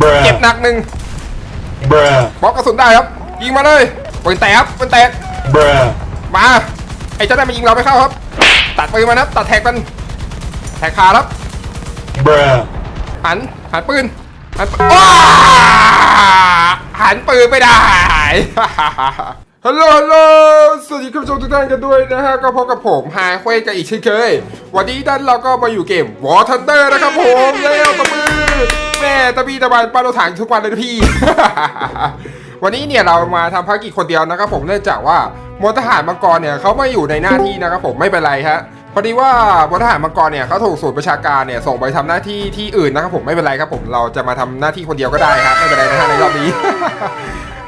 Bruh. เจ็บหนักหนึ่ง Bruh. บล็อกกระสุนได้ครับ ยิงมาเลยปืนแตกครับปืนแตก Bruh. มา ไอ้เจ้าได้มายิงเราไม่เข้าครับ ตัดปืนมานะตัดแท็กมัน แท็กขาครับ Bruh. หันหันปืนหันปืนว้าหันปืนไม่ได้ฮัลโหลฮัลโหลสวัสดีคุณผู้ชมทุกท่านกันด้วยนะฮะ ก็พบกับผมไฮเควกันอีกเช่นเคย วันนี้ด้านเราก็มาอยู่เกม War Thunder นะครับผมแล้วตบมือ แม่ตะบีตะบันปาโลถังทุกวันเลยนะพี่ วันนี้เนี่ยเรามาทำภารกิจคนเดียวนะครับผมเนื่องจากว่ามลทหารมังกรเนี่ยเขาไม่อยู่ในหน้าที่นะครับผมไม่เป็นไรฮะพอดีว่ามลทหารมังกรเนี่ยเขาถูกศูนประชาการเนี่ยส่งไปทำหน้าที่ที่อื่นนะครับผมไม่เป็นไรครับผมเราจะมาทำหน้าที่คนเดียวก็ได้ครับไม่เป็นไรนะฮะในรอบนี้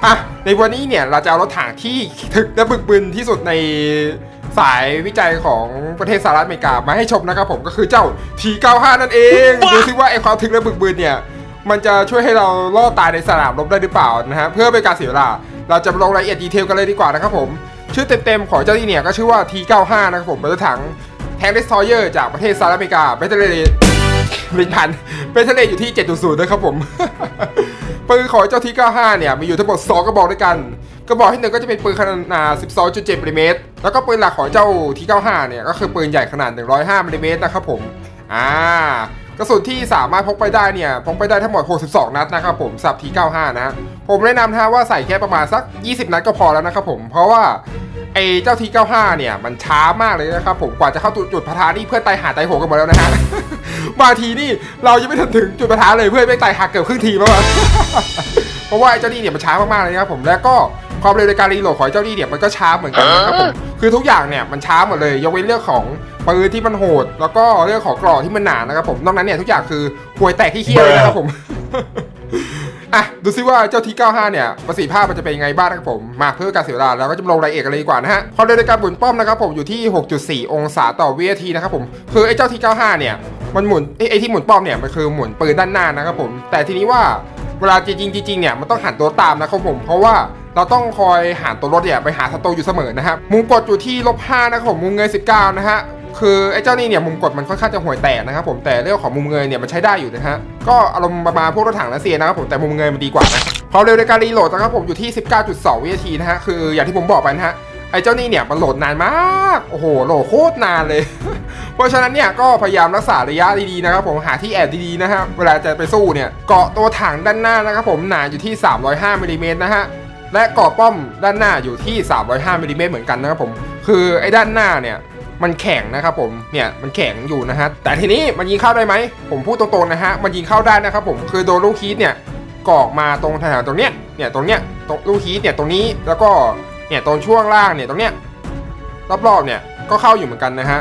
อะในวันนี้เนี่ยเราจะเอารถถังที่ถึกและบึกบึนที่สุดในสายวิจัยของประเทศสหรัฐอเมริกามาให้ชมนะครับผมก็คือเจ้า T95 นั่นเอง ดูซิว่าไอความถึกและบึกบึนเนี่ยมันจะช่วยให้เรารอดตายในสนามรบได้หรือเปล่านะฮะเพื่อเป็นการเสียเวลาเราจะมาลงรายละเอียดดีเทลกันเลยดีกว่านะครับผมชื่อเต็มๆของเจ้าที่เนี่ยก็ชื่อว่า T95 นะครับผมเป็นรถถังแทงเดสทอยเออร์จากประเทศสหรัฐอเมริกาเบตเตอร์เลลินพันเป็นทะเลอยู่ที่ 7.0นะครับผม ปืนของเจ้าที95เนี่ยมีอยู่ทั้งหมด2กระบอกด้วยกันกระบอกที่หนึ่งก็จะเป็นปืนขนาด 12.7มิลลิเมตรแล้วก็ปืนหลักของเจ้าที95เนี่ยก็คือปืนใหญ่ขนาด 105มิลลิเมตรนะครับผมอ่ากระสุนที่สามารถพกไปได้เนี่ยพกไปได้ทั้งหมด 62 นัดนะครับผมสับที95นะผมแนะนำนะว่าใส่แค่ประมาณสัก 20 นัดก็พอแล้วนะครับผมเพราะว่า ไอ้เจ้าที95 เนี่ย มันช้ามากเลยนะครับผมกว่าจะเข้าจุดพะทานี่เพื่อนตายหาตายโหงกันหมดแล้วนะฮะบางทีนี่เรายังไม่ทันถึงจุดประทาเลยเพื่อนไม่ตายหักเกือบครึ่งทีมแล้วเพราะว่าไอ้เจ้านี่เนี่ยมันช้ามากๆเลยนะครับผมแล้วก็ความเร็วในการรีโหลดของเจ้านี่เนี่ยมันก็ช้าเหมือนกันนะครับผมคือทุกอย่างเนี่ยมันช้าหมดเลยยกเว้นเรื่องของปืนที่มันโหด แล้วก็เรื่องของกรอบที่มันหนานะครับผมนอกนั้นเนี่ยทุกอย่างคือห่วยแตกที่เคี้ยวเลยนะครับผม อะดูซิว่าเจ้าที95 เนี่ยประสิทธิภาพมันจะเป็นยังไงบ้างครับผมมาเพื่อการเสียเวลาเราก็จะลงรายละเอียดกันเลยดีกว่านะฮะความเร็วในการหมุนป้อมนะครับผมอยู่ที่ 6.4 องศาต่อวินาทีนะครับผมคือไอ้เจ้าที95 เนี่ยมันหมุนไอ้ไอ้ที่หมุนป้อมเนี่ยมันคือหมุนปืนด้านหน้านะครับผม แต่ทีนี้ว่าเวลาจริงจริงเนี่ยมันต้องหันตัวตามนะครับผม เพราะว่าเราต้องคอยหันตัวรถเนี่ยไปหาศัตรูอยู่เสมอนะครับมุมกดอยู่ที่ลบ5นะครับผมมุมเงย19 นะฮะ คือไอ้เจ้านี่เนี่ยมุมกดมันค่อนข้างจะห่วยแตกนะครับผมแต่เรื่องของมุมเงยเนี่ยมันใช้ได้อยู่นะฮะก็อารมณ์ประมาณพวกรถถังรัสเซียนะครับผมแต่มุมเงยมันดีกว่านะความเร็วในการรีโหลดนะครับผมอยู่ที่ 19.2 วินาทีนะฮะคืออย่างที่ผมบอกไปนะฮะไอ้เจ้านี่เนี่ยมันโหลดนานมากโอ้โหโหลดโคตรนานเลย เพราะฉะนั้นเนี่ยก็พยายามรักษาระยะดีๆนะครับผมหาที่แอบดีๆนะฮะเวลาจะไปสู้เนี่ยเกาะตัวถังด้านหน้านะครับผมหนาอยู่ที่ 305มิลลิเมตรนะฮะและเกาะป้อมด้านหน้าอยู่ที่ 305มิลลิเมตรเหมือนกันนะครับผมคือไอ้ด้านหน้าเนี่ย มันแข็งนะครับผมเนี่ยมันแข็งอยู่นะฮะแต่ทีนี้มันยิงเข้าได้ไหมผมพูดตรงๆนะฮะมันยิงเข้าได้นะครับผมคือโดนลูกคีดเนี่ยกอกมาตรงแถวๆตรงเนี้ยเนี่ยตรงเนี้ยตรงลูกคีดเนี่ยตรงนี้แล้วก็เนี่ยตรงช่วงล่างเนี่ยตรงเนี้ยรอบๆเนี่ยก็เข้าอยู่เหมือนกันนะฮะ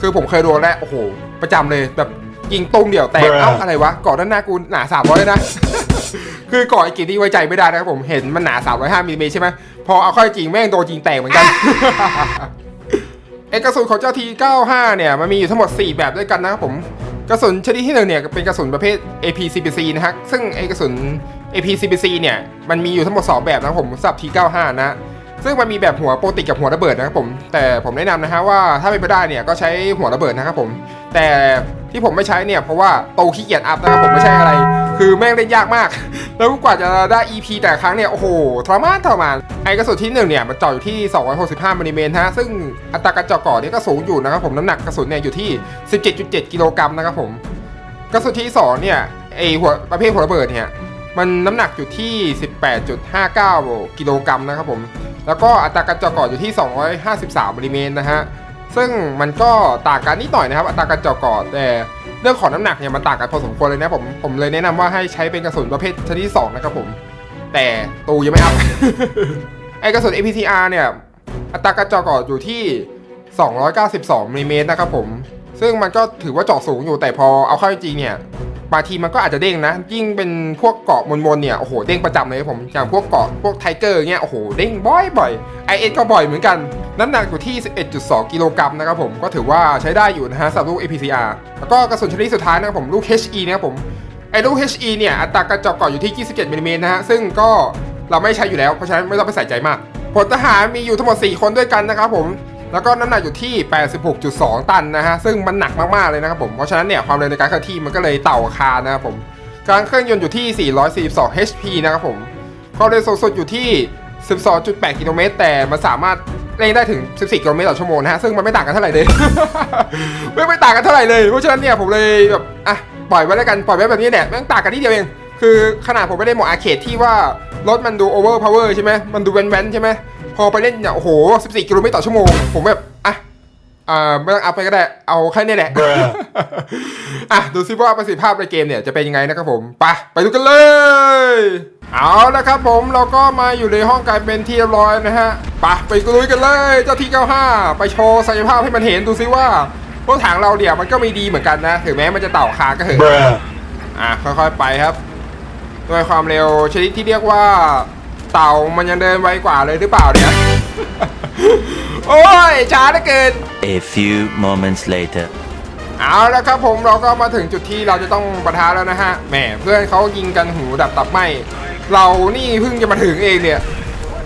คือผมเคยโดนแล้วโอ้โหประจำเลยแบบยิงตรงเดี่ยวแตกเอ้าอะไรวะเกาะด้านหน้ากูหนาสามร้อยนะคือเกาะไอ้กีที่ไว้ใจไม่ได้นะครับผมเห็นมันหนา305มิลลิเมตรใช่ไหมพอเอาเข้าจริงแม่งโดนจริงแตกเหมือนกัน ไอกระสุนของเจ้าที95เนี่ยมันมีอยู่ทั้งหมด 4 แบบด้วยกันนะครับผมกระสุนชนิดที่หนึ่งเนี่ยเป็นกระสุนประเภท APCBC นะฮะซึ่งไอกระสุน APCBC เนี่ยมันมีอยู่ทั้งหมด 2 แบบนะครับผมสำหรับ T95 นะซึ่งมันมีแบบหัวโปรติกกับหัวระเบิดนะครับผมแต่ผมแนะนำนะฮะว่าถ้าเป็นไปได้เนี่ยก็ใช้หัวระเบิดนะครับผมแต่ ที่ผมไม่ใช้เนี่ยเพราะว่าโตขี้เกียจอัพนะครับผมไม่ใช่อะไร คือแม่งเล่นยากมาก แล้วกว่าจะได้ EP แต่ครั้งเนี่ย โอ้โหทรมานทรมานไอกระสุนที่หนึ่งเนี่ย มันเจาะอยู่ที่ 265มิลลิเมตรฮะซึ่งอัตราการเจาะก่อเนี่ยก็สูงอยู่นะครับผมน้ำหนักกระสุนเนี่ยอยู่ที่ 17.7 กิโลกรัมนะครับผมกระสุนที่สองเนี่ยไอหัวประเภทหัวระเบิดเนี่ยมันน้ำหนักอยู่ที่ 18.59 กิโลกรัมนะครับผมแล้วก็อัตราการเจาะก่ออยู่ที่ 253มิลลิเมตรนะฮะ ซึ่งมันก็ต่างกันนิดหน่อยนะครับอัตราการเจาะก่อแต่เรื่องของน้ำหนักเนี่ยมันต่างกันพอสมควรเลยนะผมผมเลยแนะนำว่าให้ใช้เป็นกระสุนประเภทชนิดที่สองนะครับผม แต่ตูยังไม่อัพไอกระสุน APCR เนี่ยอัตราการเจาะก่ออยู่ที่ 292มิลลิเมตรนะครับผม ซึ่งมันก็ถือว่าเจาะสูงอยู่แต่พอเอาเข้าจริงเนี่ยบางทีมันก็อาจจะเด้งนะ ยิ่งเป็นพวกเกาะมนๆเนี่ยโอ้โหเด้งประจำเลยผมอย่างพวกเกาะพวกไทเกอร์เนี่ยโอ้โหเด้งบ่อยๆไอเอ็ก็บ่อยเหมือนกัน น้ำหนักอยู่ที่ 11.2 กิโลกรัมนะครับผมก็ถือว่าใช้ได้อยู่นะฮะสำหรับลูก APCR แล้วก็กระสุนชนิดสุดท้ายนะครับผมลูก HE นะครับผมไอลูก HE เนี่ยอัตราการเจาะเกาะอยู่ที่ 27มิลลิเมตรนะฮะซึ่งก็เราไม่ใช้อยู่แล้วเพราะฉะนั้นไม่ต้องไปใส่ใจมากพลทหารมีอยู่ทั้งหมด 4 คนด้วยกันนะครับผม แล้วก็น้ำหนักอยู่ที่ 86.2 ตันนะฮะ ซึ่งมันหนักมากๆเลยนะครับผม เพราะฉะนั้นเนี่ยความเร็วในการเคลื่อนที่มันก็เลยเต่าคานะครับผม การเครื่องยนต์อยู่ที่ 442 HP นะครับผม ความเร็วสูงสุดอยู่ที่ 12.8 กิโลเมตร แต่มันสามารถเร่งได้ถึง 14 กิโลเมตรต่อชั่วโมงนะฮะ ซึ่งมันไม่ต่างกันเท่าไหร่เลย ไม่ไม่ต่างกันเท่าไหร่เลย เพราะฉะนั้นเนี่ยผมเลยแบบ อะ ปล่อยไว้แล้วกัน ปล่อยไว้แบบนี้แหละไม่งต่างกันนิดเดียวเอง คือขนาดผมไม่ได้หมดอาเคดที่ว่ารถมันดูโอเวอร์พาวเวอร์ใช่ไหมมันดูแว้นๆใช่ไหม พอไปเล่นเนี่ยโอ้โห 14 กิโลเมตรต่อชั่วโมง ผมแบบ อะอ่าไม่ต้องอัพไปก็ได้ เอาแค่นี้แหละ Bruh อะ ดูซิว่าประสิทธิภาพในเกมเนี่ยจะเป็นยังไงนะครับผมไปไปดูกันเลย เอาละครับผมเราก็มาอยู่ในห้องกลายเป็นที่เรียบร้อยนะฮะไปไปลุยกันเลยเจ้าที่ 95 ไปโชว์ศักยภาพให้มันเห็นดูซิว่ารถถังเราเนี่ยมันก็มีดีเหมือนกันนะ ถึงแม้มันจะเต่าคางก็เถอะ Bruh อะค่อยๆไปครับ ด้วยความเร็วชนิดที่เรียกว่า เต่ามันยังเดินไวกว่าเลยหรือเปล่าเนี่ยโอ้ยช้าเหลือเกิน A few moments later. เอาแล้วครับผมเราก็มาถึงจุดที่เราจะต้องประทะแล้วนะฮะแหมเพื่อนเขายิงกันหูดับตับไหมเรานี่เพิ่งจะมาถึงเองเนี่ย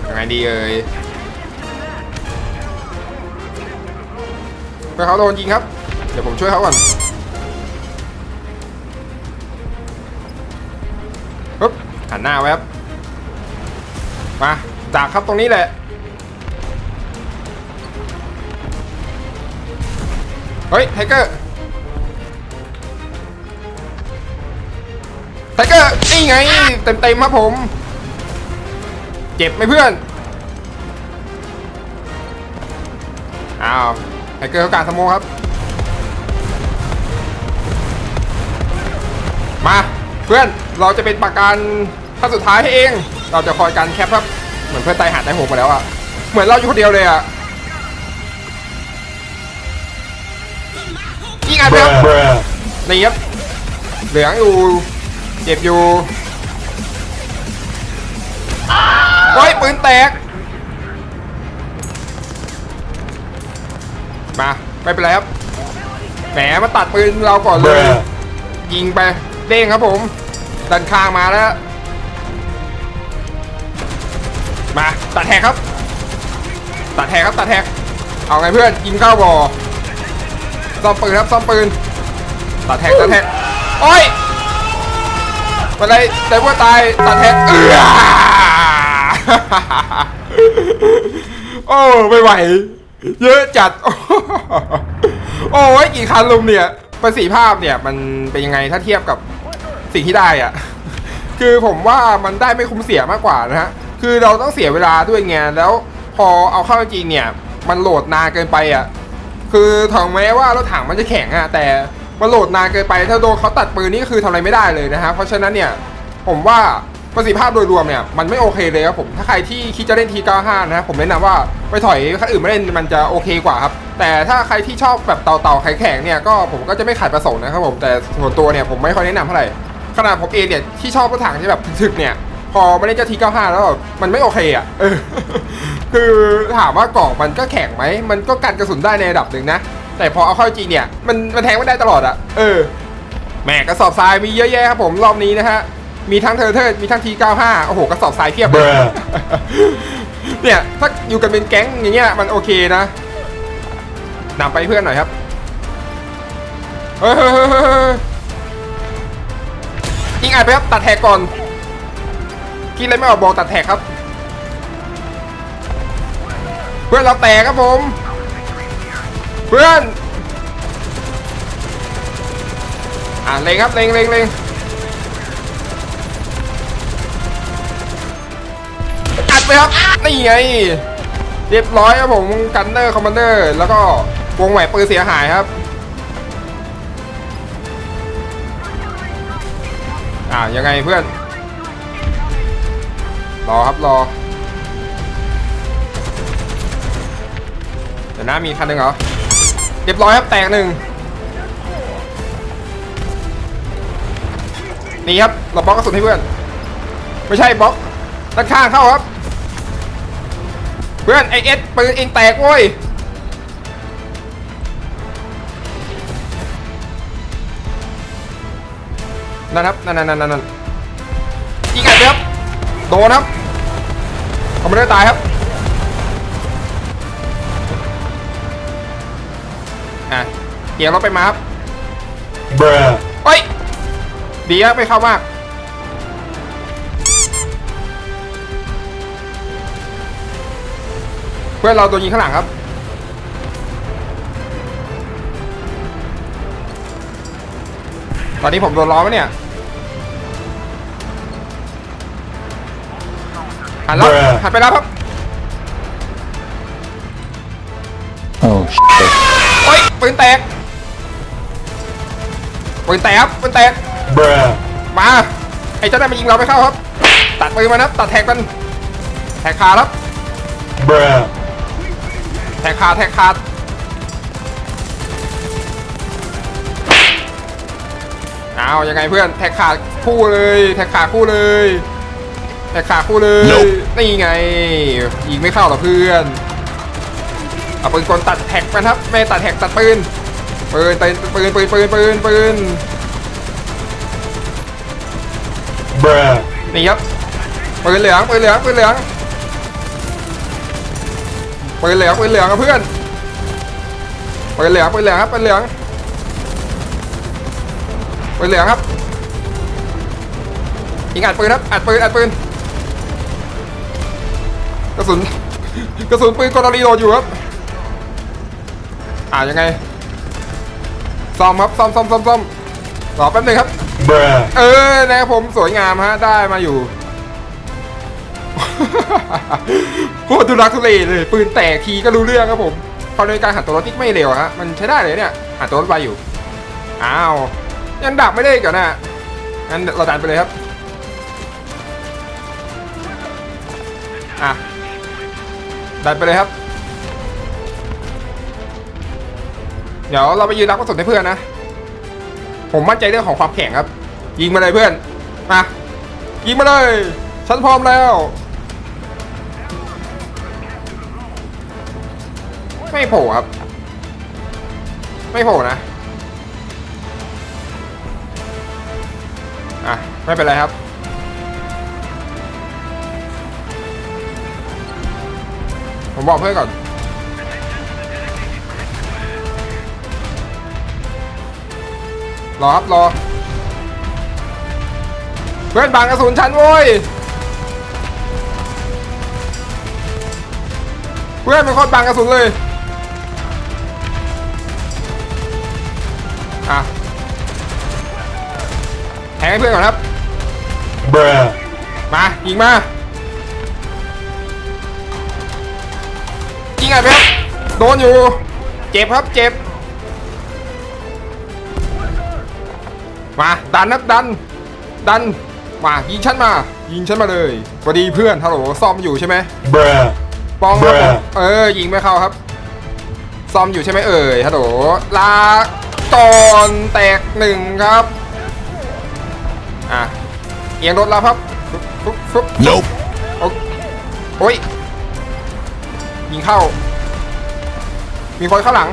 ยังไงดีเอ่ยเพื่อนเขาโดนยิงครับ เดี๋ยวผมช่วยเขาก่อนปึ๊บหันหน้าไว้ครับ มาดักครับตรงนี้แหละ เฮ้ยไทเกอร์ไทเกอร์นี่ไง เต็มเต็มครับผม เจ็บไหมเพื่อน อ้าวไทเกอร์เขาการสโมองครับ มา เพื่อนเราจะเป็นปากกา รท่านสุดท้ายให้เอง เราจะคอยการแคปครับ เหมือนเพื่อนตายหาตายโหงไปแล้วอะเหมือนเราอยู่คนเดียวเลยอะยิงไงไปครับ Bruh Bruh นี่ครับ เหลืองอยู่ เจ็บอยู่โอ้ยปืนแตก มา ไม่เป็นไรครับ แหมมาตัดปืนเราก่อนเลย Bruh ยิงไป เด้งครับผม ดันข้างมาแล้ว มาตัดแทกครับ ตัดแทกครับตัดแทกเอาไงเพื่อนยิงเข้าบอซ่อมปืนครับซ่อมปืนตัดแทกตัดแทกโอ้ยมาเลยแต่ว่าตายตัดแทกเออโอ้ไม่ไหว เยอะจัด โอ้ยกี่คันลุมเนี่ยประสิทธิภาพเนี่ยมันเป็นยังไงถ้าเทียบกับสิ่งที่ได้อะคือผมว่ามันได้ไม่คุ้มเสียมากกว่านะฮะ คือเราต้องเสียเวลาด้วยไงแล้วพอเอาเข้าจริงเนี่ย มันโหลดนานเกินไปอะคือถึงแม้ว่ารถถังมันจะแข็งอะแต่มันโหลดนานเกินไป ถ้าโดนเขาตัดปืนนี่ก็คือทำอะไรไม่ได้เลยนะฮะเพราะฉะนั้นเนี่ยผมว่าประสิทธิภาพโดยรวมเนี่ยมันไม่โอเคเลยครับผมถ้าใครที่คิดจะเล่นที95นะฮะผมแนะนำว่าไปถอยคันอื่นมาเล่นมันจะโอเคกว่าครับแต่ถ้าใครที่ชอบแบบเต่าๆแข็งๆเนี่ยก็ผมก็จะไม่ขัดประสงค์นะครับผมแต่ส่วนตัวเนี่ยผมไม่ค่อยแนะนำเท่าไหร่ขนาดผมเองเนี่ยที่ชอบรถถังที่แบบถึกๆเนี่ย พอมาเล่นเจ้าที95 แล้วแบบมันไม่โอเคอะคือถามว่ากล่องมันก็แข็งไหม มันก็กันกระสุนได้ในระดับหนึ่งนะ แต่พอเอาเข้าจริงเนี่ย มันมันแทงไม่ได้ตลอดอะเออ แหมกระสอบทรายมีเยอะแยะครับผมรอบนี้นะฮะ มีทั้งเทอร์เทอร์มีทั้งที95 โอ้โหกระสอบทรายเพียบเลย เนี่ยถ้าอยู่กันเป็นแก๊งอย่างเงี้ยมันโอเคนะนำไปเพื่อนหน่อยครับ เฮ้ยยิงอัดไปครับตัดแทกก่อน คิดอะไรไม่ออกบอกตัดแท็กครับ เพื่อนเราแตกครับผม เพื่อน อ่าเล็งครับเล็งเล็งเล็งอัดไปครับนี่ไงเรียบร้อยครับผมกันเนอร์คอมมานเดอร์ แล้วก็วงแหวนปืนเสียหายครับอ่ายังไงเพื่อน รอครับรอ เดี๋ยวนะมีคันหนึ่งเหรอ เรียบร้อยครับแตกหนึ่งนี่ครับเราบล็อกกระสุนให้เพื่อน ไม่ใช่บล็อกด้านข้างเข้าครับ เพื่อนไอเอสปืนเองแตกโว้ยนั่นครับนั่นนั่นนั่นนั่นยิงอัดไปครับ โดนครับคอไม่ได้ตายครับอะเกี่ยวรถไปมาครับเบรเฮ้ยดีครัไม่เข้ามากเพื่อนเราตัวยิงข้างหลังครับตอนนี้ผมโดนล้อมเนี่ย หันแล้ว Bruh หันไปแล้วครับ Oh shit. โอ้ยปืนแตกปืนแตกครับปืนแตก bruh, มาไอ้เจ้านั่นมันยิงเราไม่เข้าครับ ตัดปืนมันนะครับตัดแท็กมันแท็กขาดครับ bruh, แท็กขาดแท็กขาดเอายังไงเพื่อนแท็กขาดคู่เลย แท็กขาดคู่เลย แท็กขาดคู่เลย Nope นี่ไงยิงไม่เข้าหรอเพื่อนเอาปืนกลตัดแท็กมันครับไม่ตัดแท็กตัดปืนปืนปืนปืนปืนปืนปืนปืน bruh, นี่ครับปืนเหลืองปืนเหลืองปืนเหลืองปืนเหลืองปืนเหลืองครับเพื่อนปืนเหลืองปืนเหลืองครับปืนเหลืองปืนเหลืองครับยิงอัดปืนครับอัดปืนอัดปืนก ระสุนกระสุนปืนกรณีโดดอยู่ครับอ่ายังไงซ่อมครับซ่อมซ่อมซ่อมซ่อมรอแป๊บหนึงครับ bruh, เออนะครับผมสวยงามฮะได้มาอยู่โคตรทุรักทุเลเลย ปืนแตกทีก็รู้เรื่องครับผมเขาในการหันตัวรถนี่ไม่เร็วฮะมันใช้ได้เลยเนี่ยหันตัวรถไปอยู่อ้าวยังดับไม่ได้อีก่อนนะงั้นเราดันไปเลยครับอะ ดันไปเลยครับ เดี๋ยวเราไปยืนรับกระสุนให้เพื่อนนะ ผมมั่นใจเรื่องของความแข็งครับ ยิงมาเลยเพื่อน มา ยิงมาเลย ฉันพร้อมแล้วไม่โผล่ครับ ไม่โผล่นะ อะ ไม่เป็นไรครับ ผมบอกเพื่อนก่อน รอครับรอ เพื่อนบังกระสุนฉันโว้ย เพื่อนเป็นคนบังกระสุนเลย อะ แทงให้เพื่อนก่อนครับ bruh, มา ยิงมา ไงไปครับโดนอยู่ เจ็บครับเจ็บ มาดันครับดัน ดัน มายิงฉันมา ยิงฉันมาเลยสวัสดีเพื่อนฮัลโหลซ่อมอยู่ใช่ไหม bruh, ปองครับผม Bruh เออยิงไม่เข้าครับ ซ่อมอยู่ใช่ไหมเอ่ยฮัลโหลลาก่อนแตกหนึ่งครับอะเอียงรถแล้วครับฟึบฟึบฟึบ nope, โอ๊ยโอ้ ยยิงเข้า มีคนข้างหลัง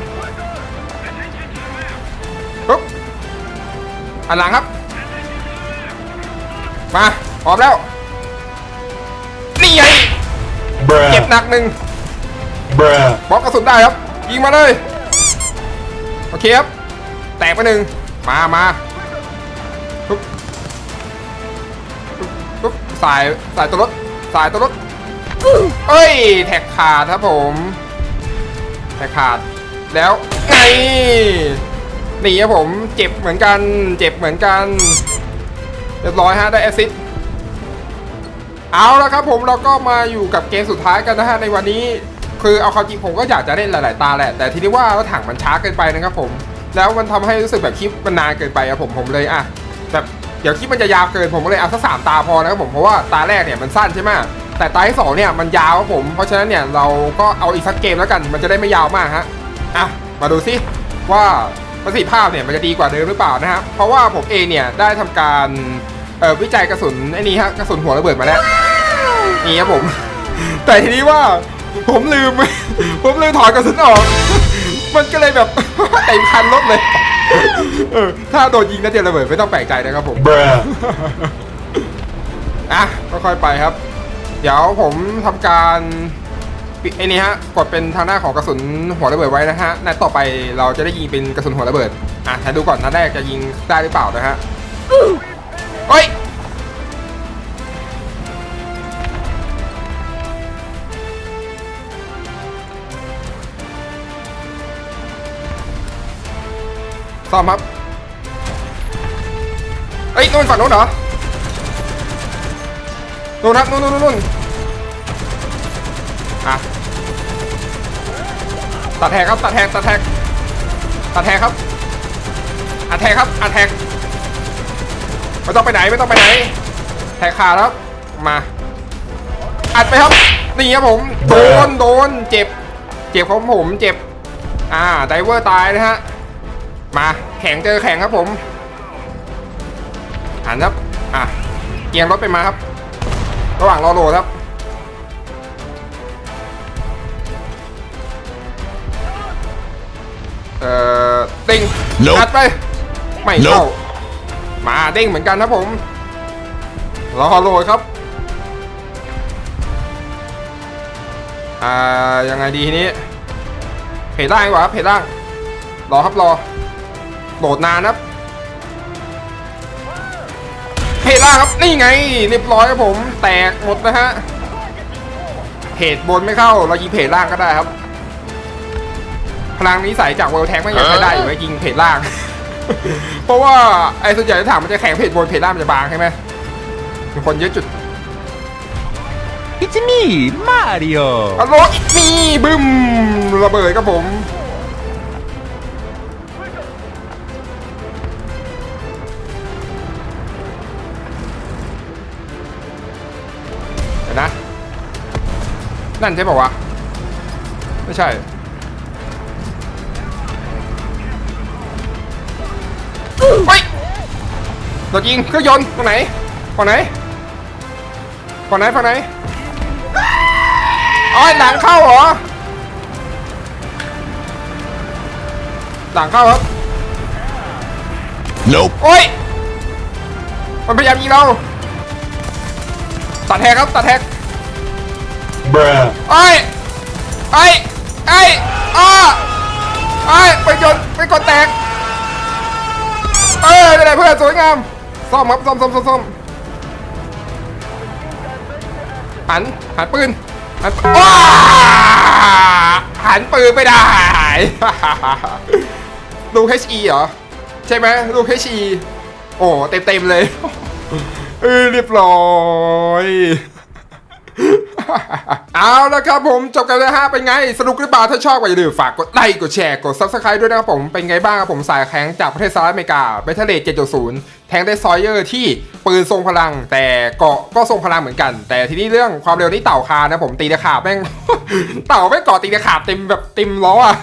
ปุ๊บอันหลังครับ มาพร้อมแล้ว นี่ไงเจ็บ bruh, หนักหนึ่ง bruh, บล็อกกระสุนได้ครับ ยิงมาเลย โอเคครับ แตกไปหนึ่งมามาปุ๊บปุ๊บปุ๊บสายสายตัวรถ สายตัวรถ เอ้ย แท็กขาดครับผม แท็กขาด แล้วไงหนีครับผม เจ็บเหมือนกัน เจ็บเหมือนกัน เรียบร้อยฮะ ได้แอซิสต์เอาละครับผมเราก็มาอยู่กับเกมสุดท้ายกันนะฮะในวันนี้ คือเอาความจริงผมก็อยากจะเล่นหลาย ๆ ตาแหละ แต่ทีนี้ว่าถังมันช้าเกินไปนะครับผม แล้วมันทำให้รู้สึกแบบคลิปมันนานเกินไปอะผมผมเลยอะแบบเดี๋ยวคลิปมันจะยาวเกินผมก็เลยเอาสักสามตาพอนะครับผมเพราะว่าตาแรกเนี่ยมันสั้นใช่ไหม แต่ตาที่สองเนี่ยมันยาวครับผม เพราะฉะนั้นเนี่ยเราก็เอาอีกสักเกมแล้วกัน มันจะได้ไม่ยาวมากฮะ อะ มาดูซิว่าประสิทธิภาพเนี่ยมันจะดีกว่าเดิมหรือเปล่านะฮะ เพราะว่าผมเองเนี่ยได้ทำการเอ่อวิจัยกระสุนไอ้นี่ฮะกระสุนหัวระเบิดมาแล้วนี่ครับผม แต่ทีนี้ว่าผมลืม ผมลืมถอดกระสุนออก มันก็เลยแบบเต็มคันรถเลยเออถ้าโดนยิงน่าจะระเบิดไม่ต้องแปลกใจนะครับผม bruh, อะค่อยๆไปครับ เดี๋ยวผมทำการไอ้นี่ฮะกดเป็นทางหน้าของกระสุนหัวระเบิดไว้นะฮะนัดต่อไปเราจะได้ยิงเป็นกระสุนหัวระเบิดอะถ้าดูก่อนนัดแรกจะยิงได้หรือเปล่านะฮะโอ้ยซ่อมครับเอ้ยโดนฝั่งโน้นเหรอ นู่นครับนู่นนู่นนู่นอะตัดแทกครับตัดแทกตัดแทกตัดแทกครับอัดแทกครับอัดแทกไม่ต้องไปไหนไม่ต้องไปไหน แทกขาแล้วมา อัดไปครับนี่ครับผมโดนโดนเจ็บ เจ็บของผมเจ็บ อ่าไดเวอร์ตายนะฮะมาแข่งเจอแข่งครับผมหันครับอะเกียงรถไปมาครับ ระหว่างรอโหลดครับ เอ่อเด้ง Nope อัดไป ไม่เข้า Nope มาเด้งเหมือนกันครับผม รอโหลดครับ อ่า ยังไงดีทีนี้ เพจล่างดีกว่าครับเพจล่าง รอครับรอ โหลดนานครับ เพจล่างครับนี่ไง เรียบร้อยครับผม แตกหมดนะฮะเพจบนไม่เข้า เรายิงเพจล่างก็ได้ครับ พลังนี้ใส่จากเวลแท็กไม่อยากใช้ได้อยู่ไว้ยิงเพจล่าง เพราะว่าไอ้ส่วนใหญ่ถามมันจะแข่งเพจบนเพจล่างมันจะบางใช่ไหมมีคนเยอะจุด It's me, Mario. อโลอีกนี่บึ้มระเบิดครับผม นั่นใช่ป่าวะ ไม่ใช่เฮ้ยโดนยิงเครื่องยนต์ฝั่งไหนฝั่งไหนฝั่งไหนฝั่งไหนอ๋อหลังเข้าเหรอ หลังเข้าครับ Nope. โอ้ย มันพยายามยิงเรา ตัดแทกครับ ตัดแทก bruh, ไอ้ไอ้ไอ้อ้าไอ้ไปยนไปกดแตกเออได้เลยเพื่อนสวยงามซ่อมครับซ่อมซ่อมซ่อมซ่อมหันหันปืนหันว้าหันปืนไม่ได้ดูก HE เหรอ ใช่ไหมดูก HE โอ้เต็มเต็มเลย เออเรียบร้อย เอาละครับผมจบกันแล้วฮะเป็นไง สนุกหรือเปล่าถ้าชอบก็อย่าลืมฝากกดไลค์กดแชร์กด Subscribe ด้วยนะครับผมเป็นไงบ้างครับผมสายแข็งจากประเทศสหรัฐอเมริกาเบทเทเลต7.0 แทงได้ซอยเยอร์ที่ปืนทรงพลัง แต่เกาะก็ทรงพลังเหมือนกัน แต่ทีนี้เรื่องความเร็วนี่เต่าคานะผมตีตะขาบแม่งเต่าแม่งเกาะตีตะขาบเต็มแบบเต็มล้ออะ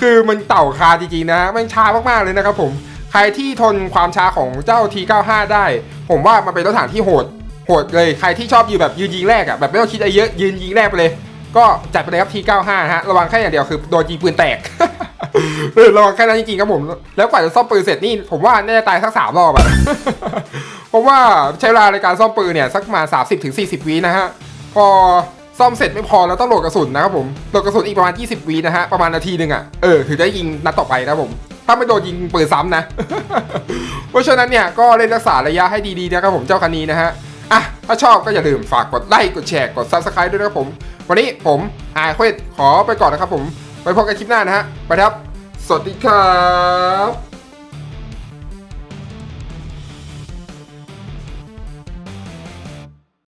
คือมันเต่าคาจริงๆนะแม่งช้ามากๆเลยนะครับผมใครที่ทนความช้าของเจ้า T95 ได้ ผมว่ามันเป็นรถถังที่โหด โหดเลยใครที่ชอบยืนแบบยืนยิงแรกอะแบบไม่ต้องคิดอะไรเยอะยืนยิงแรกไปเลย ก็จัดไปเลยครับ T95 ฮะระวังแค่อย่างเดียวคือโดนยิงปืนแตกเออระวังแค่นั้นจริงๆครับผม แล้วกว่าจะซ่อมปืนเสร็จนี่ผมว่าน่าจะตายสักสามรอบอะเพราะว่าใช้เวลาในการซ่อมปืนเนี่ยสักประมาณ30-40ถึง40วินะฮะพอซ่อมเสร็จไม่พอเราต้องโหลดกระสุนนะครับผมโหลดกระสุนอีกประมาณ 20วินะฮะประมาณนาทีหนึ่งอะเออถึงได้ยิงนัดต่อไปนะผมถ้าไม่โดนยิงปืนซ้ำนะ เพราะฉะนั้นเนี่ยก็เล่นรักษาระยะให้ดีๆนะครับผมเจ้าคันนี้นะฮะ ถ้าชอบก็อย่าลืมฝากกดไลค์กดแชร์กด Subscribe ด้วยนะครับผม วันนี้ผมอายเควสขอไปก่อนนะครับผม ไปพบกันคลิปหน้านะฮะ ไปครับ สวัสดีครับ